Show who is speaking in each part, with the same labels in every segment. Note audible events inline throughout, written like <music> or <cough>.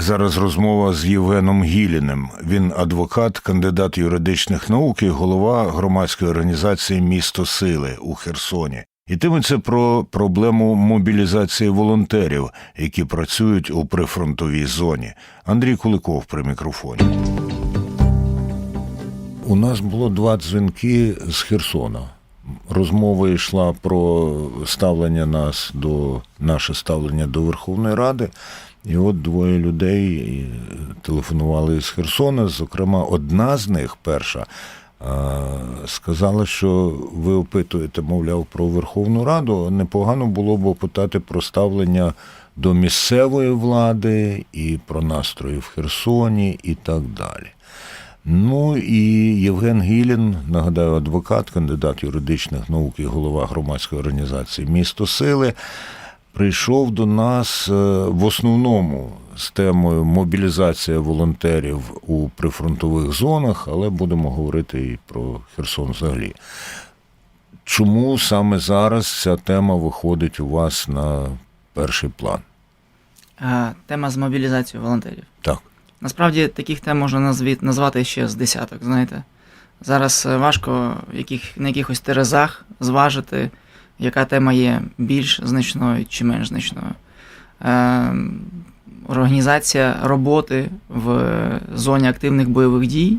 Speaker 1: Зараз розмова з Євгеном Гіліним. Він адвокат, кандидат юридичних наук і голова громадської організації Місто Сили у Херсоні. Йтиметься про проблему мобілізації волонтерів, які працюють у прифронтовій зоні. Андрій Куликов при мікрофоні. У нас було два дзвінки з Херсона. Розмова йшла про ставлення нас до наше ставлення до Верховної Ради. І от двоє людей телефонували з Херсона. Зокрема, одна з них, перша, сказала, що ви опитуєте, мовляв, про Верховну Раду. Непогано було б опитати про ставлення до місцевої влади і про настрої в Херсоні і так далі. Ну і Євген Гілін, нагадаю, адвокат, кандидат юридичних наук і голова громадської організації Місто Сили, прийшов до нас е, в основному з темою мобілізація волонтерів у прифронтових зонах, але будемо говорити і про Херсон взагалі. Чому саме зараз ця тема виходить у вас на перший план?
Speaker 2: Е, Тема з мобілізацією волонтерів.
Speaker 1: Так.
Speaker 2: Насправді таких тем можна назвати ще з десяток, знаєте. Зараз е, важко яких, на якихось терезах зважити, яка тема є більш значною чи менш значною. Е, організація роботи в зоні активних бойових дій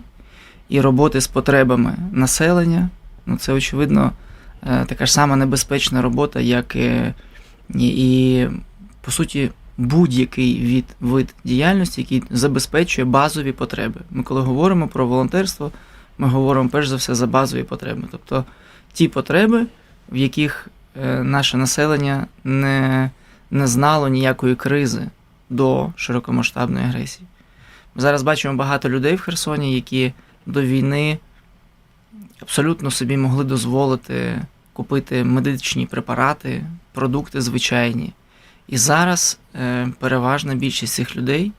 Speaker 2: і роботи з потребами населення ну, це, очевидно, е, така ж сама небезпечна робота, як і, і по суті, будь-який від, вид діяльності, який забезпечує базові потреби. Ми, коли говоримо про волонтерство, ми говоримо перш за все за базові потреби. Тобто ті потреби, в яких е, наше населення не, не знало ніякої кризи до широкомасштабної агресії. Ми зараз бачимо багато людей в Херсоні, які до війни абсолютно собі могли дозволити купити медичні препарати, продукти звичайні. І зараз е, переважна більшість цих людей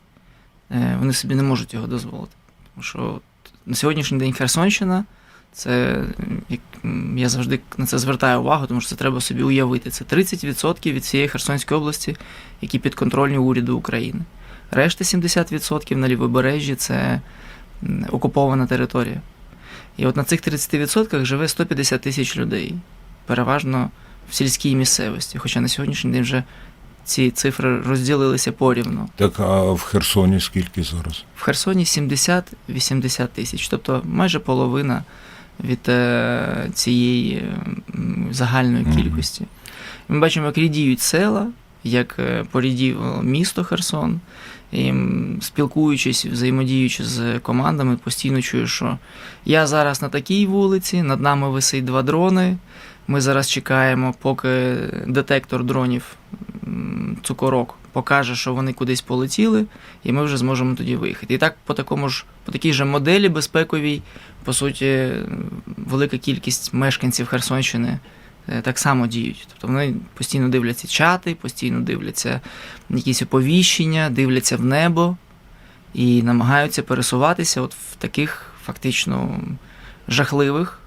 Speaker 2: е, вони собі не можуть його дозволити. Тому що на сьогоднішній день Херсонщина, це як я завжди на це звертаю увагу, тому що це треба собі уявити. Це 30% від всієї Херсонської області, які підконтрольні уряду України. Решта 70% на лівобережжі це окупована територія. І от на цих 30% живе 150 тисяч людей, переважно в сільській місцевості. Хоча на сьогоднішній день вже ці цифри розділилися порівну.
Speaker 1: Так, а в Херсоні скільки зараз?
Speaker 2: В Херсоні 70-80 тисяч, тобто майже половина від е, цієї м, загальної кількості. Ми бачимо, як рідіють села, як е, поріділо місто Херсон. І спілкуючись, взаємодіючи з командами, постійно чую, що я зараз на такій вулиці, над нами висить два дрони. Ми зараз чекаємо, поки детектор дронів цукорок покаже, що вони кудись полетіли, і ми вже зможемо тоді виїхати. І так по такому ж, по такій же моделі безпековій, по суті, велика кількість мешканців Херсонщини е, так само діють. Тобто вони постійно дивляться чати, постійно дивляться якісь оповіщення, дивляться в небо і намагаються пересуватися от в таких фактично жахливих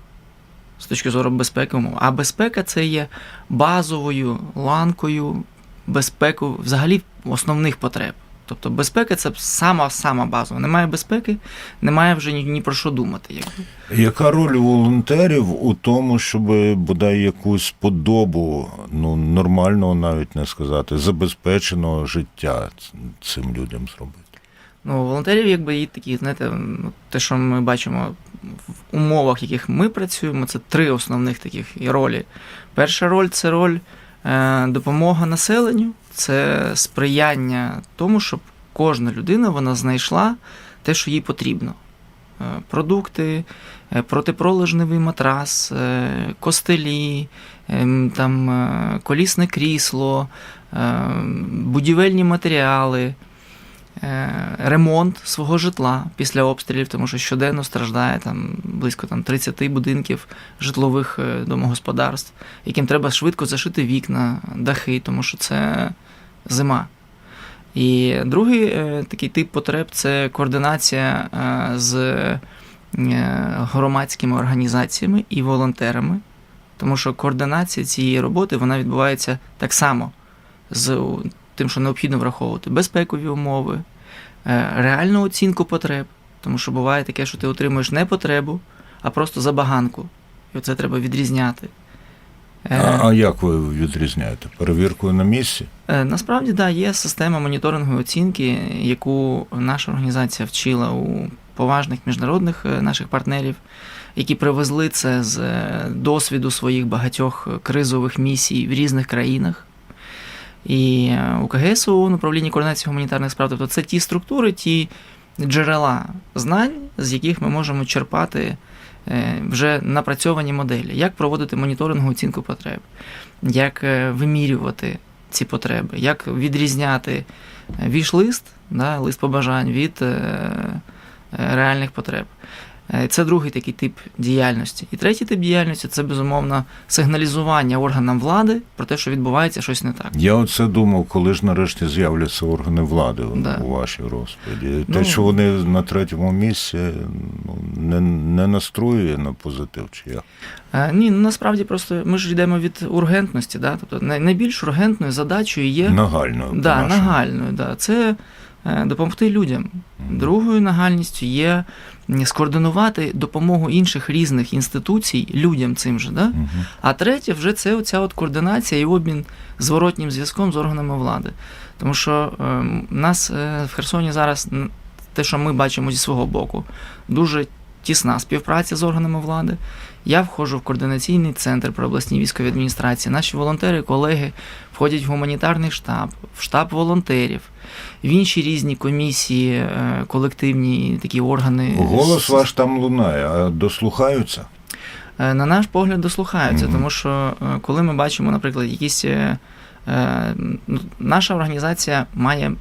Speaker 2: з точки зору безпеки умов. А безпека це є базовою ланкою безпеку взагалі основних потреб. Тобто безпека це сама сама базова. Немає безпеки, немає вже ні, ні про що думати.
Speaker 1: Яка роль волонтерів у тому, щоб бодай якусь подобу, ну нормального навіть не сказати, забезпеченого життя цим людям зробити?
Speaker 2: Ну, волонтерів, якби є такі, знаєте, те, що ми бачимо в умовах, в яких ми працюємо, це три основних таких ролі. Перша роль це роль допомога населенню, це сприяння тому, щоб кожна людина вона знайшла те, що їй потрібно. Е, Продукти, е, протипролежневий матрас, е, костелі, там, е, колісне крісло, е, будівельні матеріали, е, ремонт свого житла після обстрілів, тому що щоденно страждає там близько там 30 будинків житлових е, домогосподарств, яким треба швидко зашити вікна, дахи, тому що це зима. І другий е, такий тип потреб це координація е, з е, громадськими організаціями і волонтерами, тому що координація цієї роботи вона відбувається так само з тим, що необхідно враховувати безпекові умови, е, реальну оцінку потреб, тому що буває таке, що ти отримуєш не потребу, а просто забаганку. І оце треба відрізняти. Е,
Speaker 1: А, а як ви відрізняєте? Перевіркою на місці?
Speaker 2: Е, Насправді, да, є система моніторингу і оцінки, яку наша організація вчила у поважних міжнародних е, наших партнерів, які привезли це з е, досвіду своїх багатьох кризових місій в різних країнах. І е, у КГС ООН, управління координації гуманітарних справ, тобто це ті структури, ті джерела знань, з яких ми можемо черпати е, вже напрацьовані моделі, як проводити моніторинг оцінку потреб, як е, вимірювати ці потреби, як відрізняти віш-лист, да, лист побажань від реальних потреб. Е, Це другий такий тип діяльності. І третій тип діяльності це безумовно сигналізування органам влади про те, що відбувається щось не так.
Speaker 1: Я оце думав, коли ж нарешті з'являться органи влади
Speaker 2: Да.
Speaker 1: у вашій розповіді.
Speaker 2: Ну,
Speaker 1: Те, що вони на третьому місці, ну, не, не настроює на позитив, чи як?
Speaker 2: Е, Ні, ну насправді просто ми ж йдемо від ургентності, да? тобто найбільш ургентною задачею є
Speaker 1: Нагально.
Speaker 2: да, нагальною. Да. Це допомогти людям. Другою нагальністю є скоординувати допомогу інших різних інституцій людям цим же. Да? А третє, вже це оця от координація і обмін зворотнім зв'язком з органами влади. Тому що е, нас е, в Херсоні зараз те, що ми бачимо зі свого боку, дуже тісна співпраця з органами влади. Я входжу в координаційний центр при обласній військовій адміністрації. Наші волонтери, колеги входять в гуманітарний штаб, в штаб волонтерів, в інші різні комісії, е, колективні такі органи.
Speaker 1: Голос ваш там лунає, а дослухаються?
Speaker 2: Е, На наш погляд, дослухаються,
Speaker 1: Мгм.
Speaker 2: тому що е, коли ми бачимо, наприклад, якісь. Наша організація має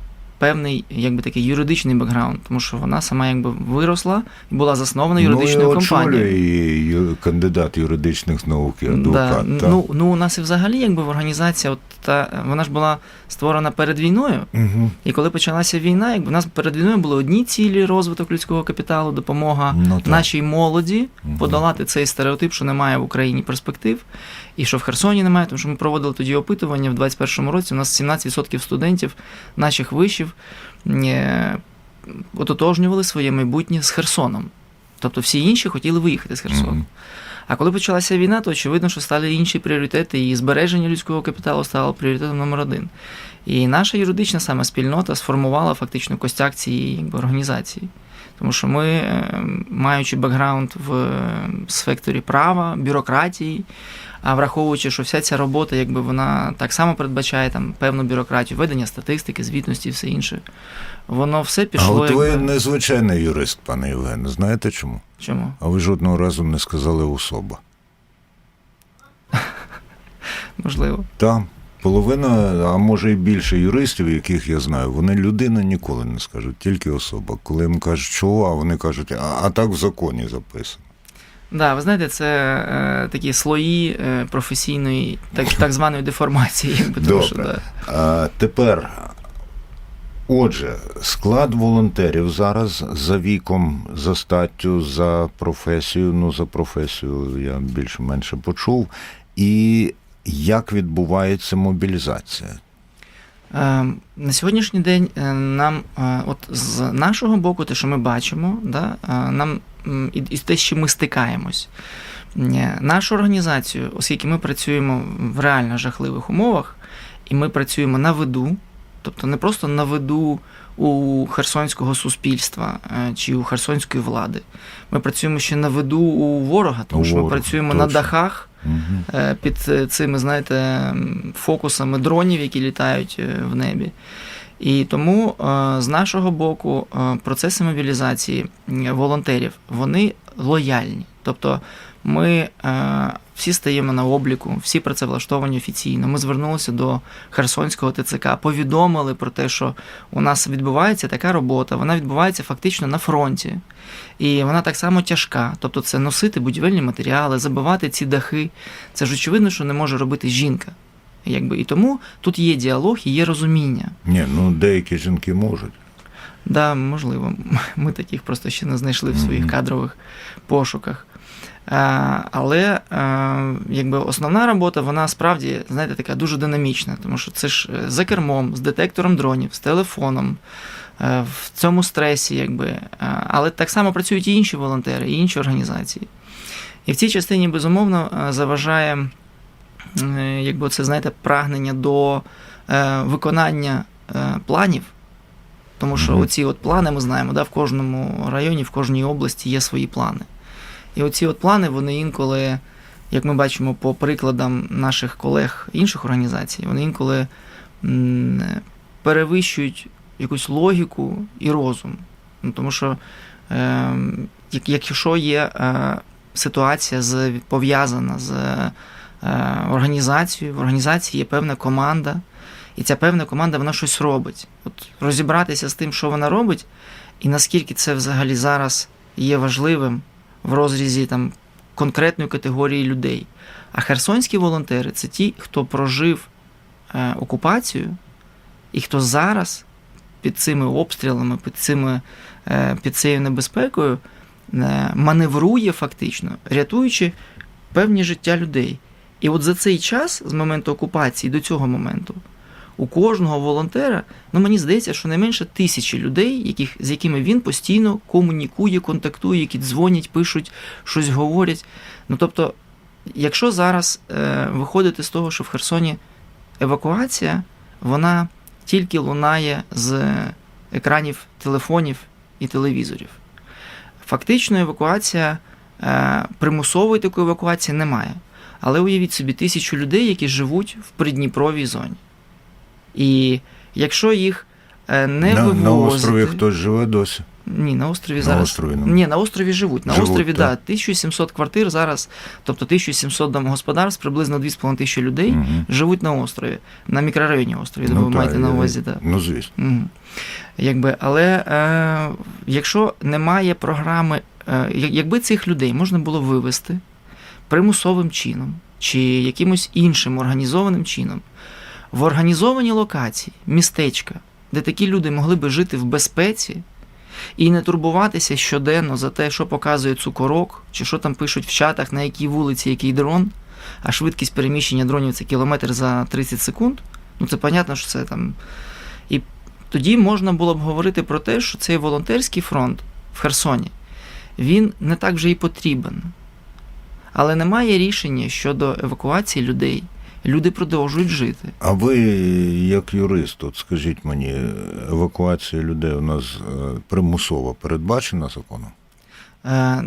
Speaker 2: певний якби такий юридичний бекграунд, тому що вона сама якби виросла і була заснована юридичною
Speaker 1: ну, і
Speaker 2: компанією.
Speaker 1: її кандидат юридичних наук і адвокат.
Speaker 2: Да.
Speaker 1: та?
Speaker 2: Ну, ну, у нас і взагалі якби в організація, от та, вона ж була створена перед війною,
Speaker 1: Мгм.
Speaker 2: і коли почалася війна, якби в нас перед війною були одні цілі розвиток людського капіталу, допомога
Speaker 1: Ну,
Speaker 2: нашій молоді
Speaker 1: Мгм.
Speaker 2: подолати цей стереотип, що немає в Україні перспектив, і що в Херсоні немає, тому що ми проводили тоді опитування в 21-му році. У нас 17% студентів наших вишів е, ототожнювали своє майбутнє з Херсоном. Тобто всі інші хотіли виїхати з Херсону.
Speaker 1: Мгм.
Speaker 2: А коли почалася війна, то очевидно, що стали інші пріоритети, і збереження людського капіталу стало пріоритетом номер один. І наша юридична саме спільнота сформувала фактично костяк цієї організації. Тому що ми, е, маючи бекграунд в е, секторі права, бюрократії, а враховуючи, що вся ця робота, якби вона так само передбачає там певну бюрократію, ведення статистики, звітності і все інше, воно все
Speaker 1: А
Speaker 2: пішло.
Speaker 1: от ви
Speaker 2: якби...
Speaker 1: незвичайний юрист, пане Євгене. Знаєте чому?
Speaker 2: Чому?
Speaker 1: А ви жодного разу не сказали особа. <laughs>
Speaker 2: Можливо.
Speaker 1: Там половина, а може і більше юристів, яких я знаю, вони людина ніколи не скажуть, тільки особа. Коли їм кажуть, чого, а вони кажуть, а, а так в законі записано.
Speaker 2: Да, ви знаєте, це е, такі слої е, професійної, так, так званої деформації, якби тому
Speaker 1: Добре.
Speaker 2: що да.
Speaker 1: А, тепер, отже, склад волонтерів зараз за віком, за статтю, за професію. Ну, за професію я більше-менше почув. І як відбувається мобілізація?
Speaker 2: Е, на сьогоднішній день е, нам, е, от з нашого боку, те, що ми бачимо, да, нам і, те, чим ми стикаємось. Нашу організацію, оскільки ми працюємо в реально жахливих умовах, і ми працюємо на виду, тобто не просто на виду у херсонського суспільства чи у херсонської влади. Ми працюємо ще на виду у ворога, тому
Speaker 1: У
Speaker 2: що ми працюємо на дахах Е, під цими, знаєте, фокусами дронів, які літають е, в небі. І тому е, з нашого боку процеси мобілізації волонтерів вони лояльні. Тобто ми всі стаємо на обліку, всі працевлаштовані офіційно. Ми звернулися до Херсонського ТЦК, повідомили про те, що у нас відбувається така робота, вона відбувається фактично на фронті. І вона так само тяжка. Тобто це носити будівельні матеріали, забивати ці дахи. Це ж очевидно, що не може робити жінка. Якби. І тому тут є діалог і є розуміння.
Speaker 1: Ні, ну деякі жінки можуть.
Speaker 2: Да, можливо, <laughs> ми таких просто ще не знайшли в своїх кадрових пошуках. Е, Але е, якби основна робота, вона справді, знаєте, така дуже динамічна, тому що це ж е, за кермом, з детектором дронів, з телефоном, в цьому стресі, якби. Але так само працюють і інші волонтери, і інші організації. І в цій частині, безумовно, заважає, якби це, знаєте, прагнення до виконання планів. Тому що
Speaker 1: Мгм.
Speaker 2: оці от плани ми знаємо, да, в кожному районі, в кожній області є свої плани. І оці от плани, вони інколи, як ми бачимо по прикладам наших колег інших організацій, вони інколи перевищують якусь логіку і розум. Ну, тому що е, якщо є е, ситуація з, пов'язана з е, організацією, в організації є певна команда, і ця певна команда вона щось робить. От розібратися з тим, що вона робить, і наскільки це взагалі зараз є важливим в розрізі там, конкретної категорії людей. А херсонські волонтери це ті, хто прожив е, окупацію, і хто зараз під цими обстрілами, під, цими, е, під цією небезпекою е, маневрує фактично, рятуючи певні життя людей. І от за цей час, з моменту окупації до цього моменту, у кожного волонтера, ну мені здається, що не менше тисячі людей, яких, з якими він постійно комунікує, контактує, які дзвонять, пишуть, щось говорять. Ну тобто, якщо зараз е, виходити з того, що в Херсоні евакуація, вона тільки лунає з екранів телефонів і телевізорів. Фактично, евакуація, е, примусової такої евакуації немає. Але уявіть собі тисячу людей, які живуть в придніпровій зоні. І якщо їх е, не
Speaker 1: на,
Speaker 2: вивозити...
Speaker 1: на острові хтось живе досі.
Speaker 2: Ні, на острові
Speaker 1: На
Speaker 2: зараз.
Speaker 1: острові, ну.
Speaker 2: Ні, на острові живуть. На
Speaker 1: Живуть,
Speaker 2: острові,
Speaker 1: так.
Speaker 2: да, 1700 квартир зараз, тобто 1700 домогосподарств, приблизно 2,5 тисячі людей
Speaker 1: Мгм.
Speaker 2: живуть на острові, на мікрорайоні острові,
Speaker 1: Ну,
Speaker 2: ви
Speaker 1: та,
Speaker 2: маєте на увазі, так.
Speaker 1: Ну, звісно.
Speaker 2: Мгм. Якби, але е, якщо немає програми, е, якби цих людей можна було вивести примусовим чином чи якимось іншим організованим чином в організовані локації, містечка, де такі люди могли би жити в безпеці і не турбуватися щоденно за те, що показує цукорок, чи що там пишуть в чатах, на якій вулиці який дрон, а швидкість переміщення дронів це кілометр за 30 секунд. Ну це понятно, що це там. І тоді можна було б говорити про те, що цей волонтерський фронт в Херсоні він не так вже і потрібен. Але немає рішення щодо евакуації людей. Люди продовжують жити.
Speaker 1: А ви, як юрист, от скажіть мені, евакуація людей у нас е, примусово передбачена законом?
Speaker 2: Е,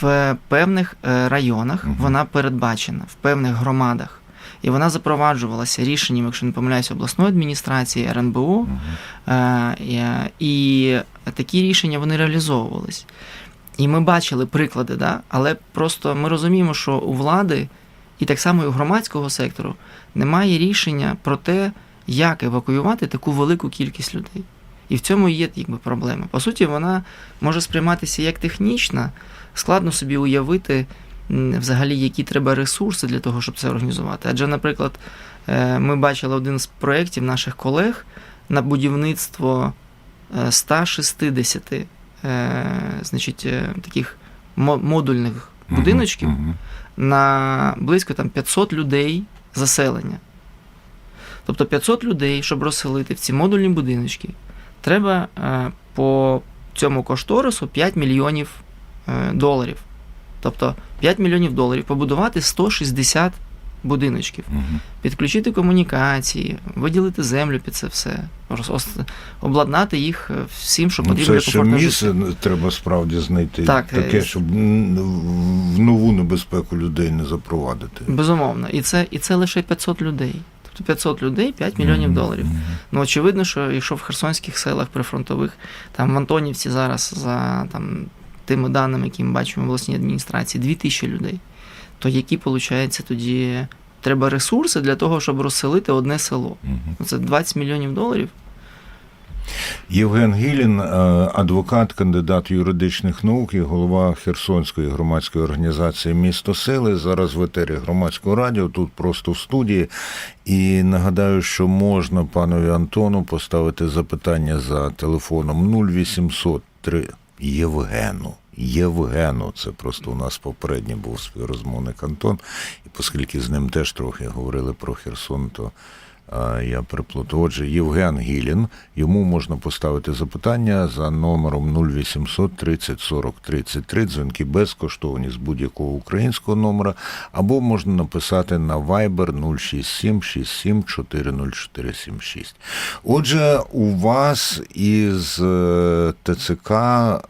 Speaker 2: В певних е, районах
Speaker 1: Мгм.
Speaker 2: вона передбачена, в певних громадах. І вона запроваджувалася рішенням, якщо не помиляюсь, обласної адміністрації, РНБО. Е, і- І такі рішення вони реалізовувались. І ми бачили приклади, да? але просто ми розуміємо, що у влади і так само і у громадського сектору немає рішення про те, як евакуювати таку велику кількість людей. І в цьому є якби, проблема. По суті, вона може сприйматися як технічна, складно собі уявити взагалі, які треба ресурси для того, щоб це організувати. Адже, наприклад, е, ми бачили один з проєктів наших колег на будівництво е, 160 е, значить, е, таких мо- модульних будиночків. На близько там 500 людей заселення. Тобто 500 людей, щоб розселити в ці модульні будиночки, треба е, по цьому кошторису 5 мільйонів е, доларів. Тобто 5 мільйонів доларів побудувати 160 будиночків,
Speaker 1: Мгм.
Speaker 2: підключити комунікації, виділити землю під це все, обладнати їх е, всім, що
Speaker 1: Ну,
Speaker 2: потрібно
Speaker 1: це
Speaker 2: для
Speaker 1: ще місце треба справді знайти
Speaker 2: Так,
Speaker 1: таке,
Speaker 2: е,
Speaker 1: щоб в нову небезпеку людей не запровадити.
Speaker 2: Безумовно. І це, і це лише 500 людей. Тобто 500 людей, 5 мільйонів
Speaker 1: Мгм.
Speaker 2: доларів. Ну, очевидно, що якщо в херсонських селах прифронтових, там в Антонівці зараз за там, тими даними, які ми бачимо в обласній адміністрації, 2000 людей, то які, виходить, тоді треба ресурси для того, щоб розселити одне село? Ну, Це 20 мільйонів доларів.
Speaker 1: Євген Гілін, е, адвокат, кандидат юридичних наук і голова Херсонської громадської організації Місто Сили. Зараз в етері громадського радіо, тут просто в студії. І нагадаю, що можна панові Антону поставити запитання за телефоном 0800 3 Євгену. Євгену, це просто у нас попередній був співрозмовник Антон, і оскільки з ним теж трохи говорили про Херсон, то Я переплутав. Отже, Євген Гілін. Йому можна поставити запитання за номером 0800 30 40 33. Дзвінки безкоштовні з будь-якого українського номера, або можна написати на Viber 067 67 40476. Отже, у вас із е, ТЦК е,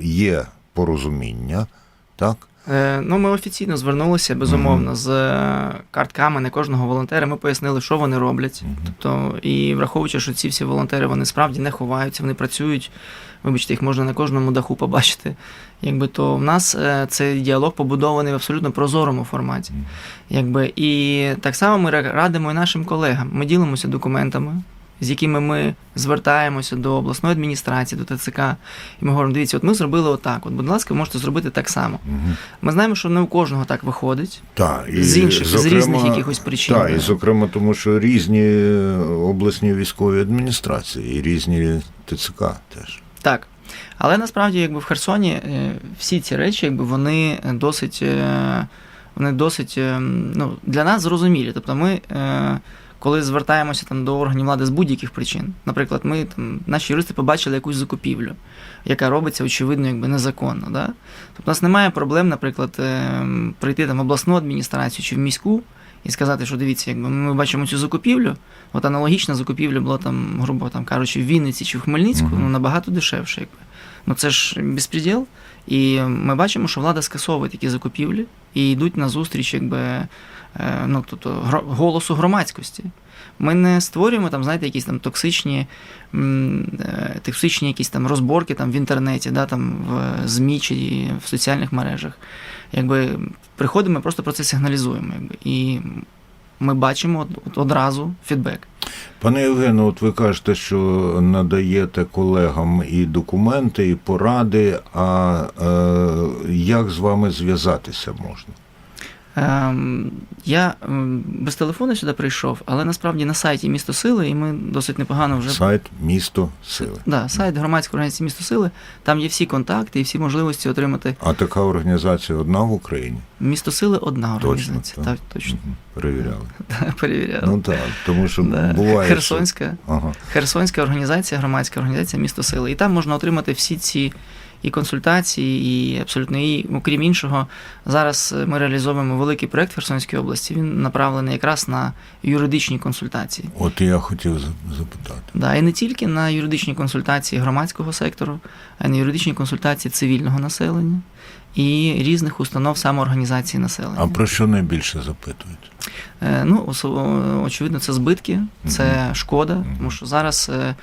Speaker 1: є порозуміння, так?
Speaker 2: Е, Ну, ми офіційно звернулися, безумовно, з е, картками на кожного волонтера. Ми пояснили, що вони роблять. Тобто, і враховуючи, що ці всі волонтери вони справді не ховаються, вони працюють. Вибачте, їх можна на кожному даху побачити. Якби то в нас е, цей діалог побудований в абсолютно прозорому форматі. Якби, і так само ми радимо і нашим колегам. Ми ділимося документами, з якими ми звертаємося до обласної адміністрації, до ТЦК, і ми говоримо: дивіться, от ми зробили отак. От, будь ласка, ви можете зробити так само.
Speaker 1: Угу.
Speaker 2: Ми знаємо, що не у кожного так виходить.
Speaker 1: Так, і,
Speaker 2: З інших- з різних якихось причин,
Speaker 1: Так, і зокрема, тому що різні е, обласні військові адміністрації, і різні ТЦК теж.
Speaker 2: Так. Але насправді, якби в Херсоні е, всі ці речі, якби вони досить, е, вони досить е, ну, для нас зрозумілі. Тобто ми, е, коли звертаємося там до органів влади з будь-яких причин, наприклад, ми там, наші юристи побачили якусь закупівлю, яка робиться, очевидно, якби незаконно. Да? Тобто у нас немає проблем, наприклад, е, прийти там в обласну адміністрацію чи в міську. І сказати, що дивіться, якби ми бачимо цю закупівлю, от аналогічна закупівля була там, грубо там кажучи, в Вінниці чи в Хмельницьку, ну набагато дешевше. Якби. Ну це ж безпреділ. І ми бачимо, що влада скасовує такі закупівлі і йдуть на зустріч, якби ну, тобто, голосу громадськості. Ми не створюємо там, знаєте, якісь там токсичні, е, токсичні якісь там розборки там в інтернеті, да, там в ЗМІ чи в соціальних мережах. Якби приходимо, просто про це сигналізуємо. Якби, і ми бачимо одразу фідбек.
Speaker 1: Пане Євгене, от ви кажете, що надаєте колегам і документи, і поради. А е, як з вами зв'язатися можна?
Speaker 2: Ем, я ем, без телефону сюди прийшов, але насправді на сайті Місто Сили, і ми досить непогано вже.
Speaker 1: Сайт місто сили.
Speaker 2: Да, сайт громадської організації Місто Сили. Там є всі контакти і всі можливості отримати.
Speaker 1: А така організація одна в Україні?
Speaker 2: Місто Сили одна
Speaker 1: Точно,
Speaker 2: організація.
Speaker 1: так?
Speaker 2: Так, точно.
Speaker 1: Перевіряли. <laughs>
Speaker 2: Перевіряли.
Speaker 1: Ну так, тому що
Speaker 2: Да.
Speaker 1: буває.
Speaker 2: Херсонська,
Speaker 1: Ага.
Speaker 2: Херсонська організація, громадська організація Місто Сили. І там можна отримати всі ці і консультації, і абсолютно і, окрім іншого, зараз ми реалізовуємо великий проект в Херсонській області. Він направлений якраз на юридичні консультації.
Speaker 1: От я хотів запитати.
Speaker 2: Да, і не тільки на юридичні консультації громадського сектору, а й на юридичні консультації цивільного населення і різних установ самоорганізації населення.
Speaker 1: А про що найбільше запитують?
Speaker 2: Е, Ну, очевидно, це збитки, це шкода, тому що зараз е,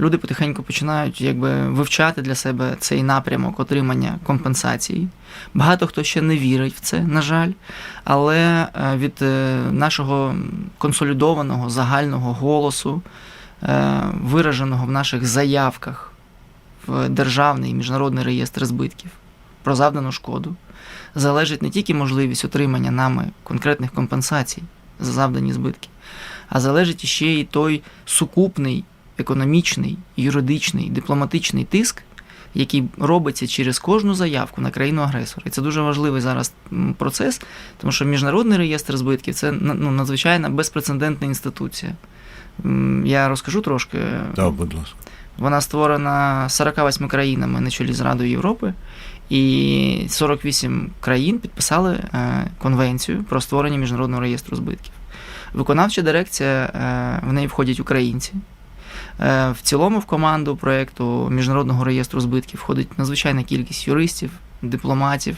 Speaker 2: люди потихеньку починають якби вивчати для себе цей напрямок отримання компенсацій. Багато хто ще не вірить в це, на жаль, але е, від е, нашого консолідованого загального голосу, е, вираженого в наших заявках в державний міжнародний реєстр збитків про завдану шкоду, залежить не тільки можливість отримання нами конкретних компенсацій за завдані збитки, а залежить іще і той сукупний економічний, юридичний, дипломатичний тиск, який робиться через кожну заявку на країну агресора. І це дуже важливий зараз процес, тому що міжнародний реєстр збитків це ну, надзвичайно безпрецедентна інституція. Я розкажу трошки.
Speaker 1: Так, будь ласка.
Speaker 2: Вона створена 48 країнами на чолі з Радою Європи, і 48 країн підписали е, конвенцію про створення міжнародного реєстру збитків. Виконавча дирекція, е, в неї входять українці. Е, В цілому в команду проєкту міжнародного реєстру збитків входить надзвичайна кількість юристів, дипломатів,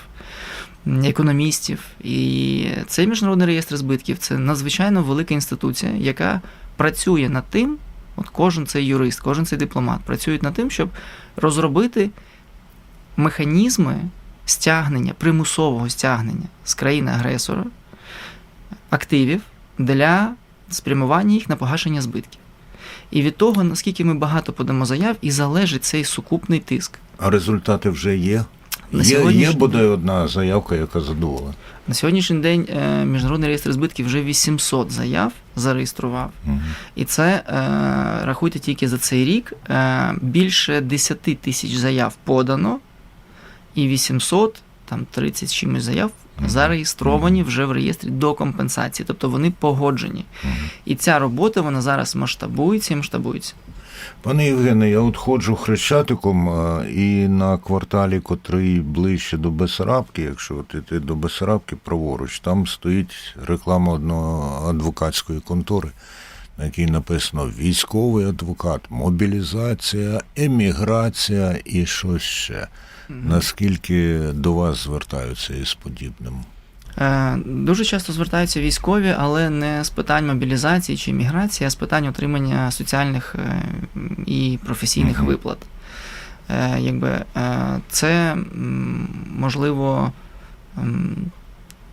Speaker 2: економістів. І цей міжнародний реєстр збитків це надзвичайно велика інституція, яка працює над тим, от кожен цей юрист, кожен цей дипломат працюють над тим, щоб розробити механізми стягнення, примусового стягнення з країни-агресора активів для спрямування їх на погашення збитків. І від того, наскільки ми багато подамо заяв, і залежить цей сукупний тиск.
Speaker 1: А результати вже є?
Speaker 2: На
Speaker 1: Є, є бодай одна заявка, яка задоволена.
Speaker 2: На сьогоднішній день е, Міжнародний реєстр збитків вже 800 заяв зареєстрував.
Speaker 1: Угу.
Speaker 2: І це е, рахуйте тільки за цей рік. Е, більше 10 тисяч заяв подано, і 800, там 30 з чимось заяв зареєстровані вже в реєстрі до компенсації, тобто вони погоджені. І ця робота вона зараз масштабується і масштабується.
Speaker 1: Пане Євгене, я от ходжу хрещатиком і на кварталі, котрий ближче до Бесарабки, якщо от іти до Бесарабки праворуч, там стоїть реклама одного адвокатської контори, на якій написано військовий адвокат, мобілізація, еміграція і щось ще. Наскільки до вас звертаються із подібним?
Speaker 2: Е, Дуже часто звертаються військові, але не з питань мобілізації чи міграції, а з питань отримання соціальних е, і професійних
Speaker 1: Мгм.
Speaker 2: виплат. Е, Якби це можливо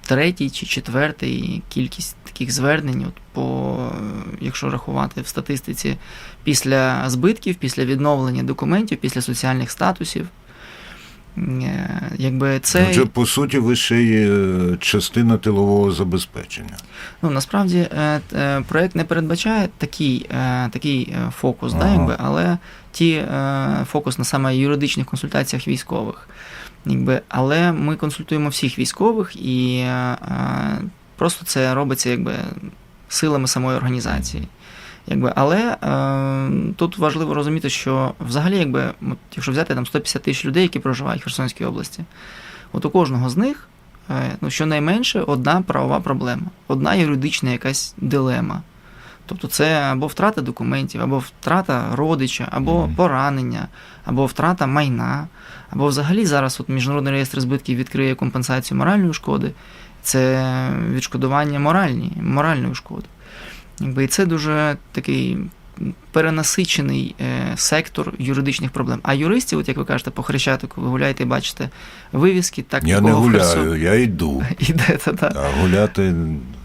Speaker 2: третій чи четвертий кількість таких звернень, от по, якщо рахувати в статистиці, після збитків, після відновлення документів, після соціальних статусів. Е, Якби це
Speaker 1: Отже, по суті, ви ще є частина тилового забезпечення.
Speaker 2: Ну насправді е, е, проект не передбачає такий, е, такий е, фокус, да, якби, але ті е, фокус на саме юридичних консультаціях військових. Якби, але ми консультуємо всіх військових і е, е, просто це робиться якби силами самої організації. Якби, але е, тут важливо розуміти, що взагалі, якби, от, якщо взяти там 150 тисяч людей, які проживають в Херсонській області, от у кожного з них е, ну, щонайменше одна правова проблема, одна юридична якась дилема. Тобто це або втрата документів, або втрата родича, або поранення, або втрата майна, або взагалі зараз от Міжнародний реєстр збитків відкриє компенсацію моральної шкоди, це відшкодування моральні, моральної шкоди. Якби, і це дуже такий перенасичений е, сектор юридичних проблем. А юристів, от як ви кажете, по хрещатику, ви гуляєте і бачите вивіски, так
Speaker 1: Я не гуляю, я йду. <laughs>
Speaker 2: Ідете, так.
Speaker 1: А гуляти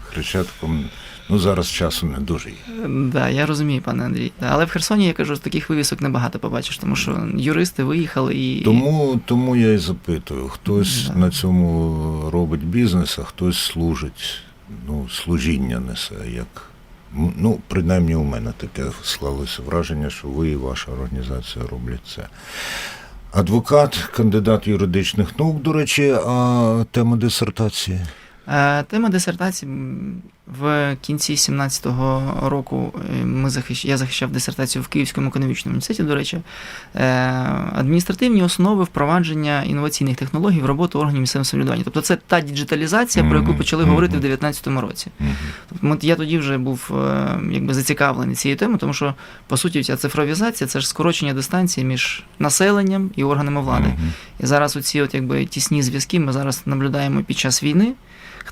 Speaker 1: хрещатком, ну зараз часу не дуже є.
Speaker 2: Да, я розумію, пане Андрій. Але в Херсоні я кажу, таких вивісок небагато побачиш, тому що юристи виїхали і.
Speaker 1: Тому, тому я і запитую, хтось
Speaker 2: Да.
Speaker 1: на цьому робить бізнес, а хтось служить, ну, служіння несе, як. Ну, принаймні у мене таке склалося враження, що ви і ваша організація роблять це. Адвокат, кандидат юридичних наук, до речі, а тема дисертації.
Speaker 2: Е, Тема дисертації в кінці 17-го року е, ми захищ... я захищав дисертацію в Київському економічному університеті, до речі, Е, адміністративні основи впровадження інноваційних технологій в роботу органів місцевого самоврядування. Тобто це та діджиталізація, про яку почали говорити в 19-му році. Тобто я тоді вже був якби зацікавлений цією темою, тому що по суті ця цифровізація це ж скорочення дистанції між населенням і органами влади. І зараз оці от якби тісні зв'язки ми зараз наблюдаємо під час війни.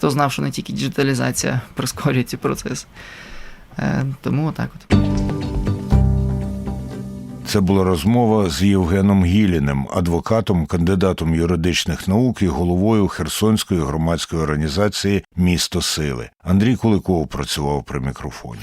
Speaker 2: Хто знав, що не тільки діджиталізація <laughs> прискорює ці процеси. Е, тому отак от.
Speaker 1: Це була розмова з Євгеном Гіліним, адвокатом, кандидатом юридичних наук і головою Херсонської громадської організації Місто Сили. Андрій Куликов працював при мікрофоні.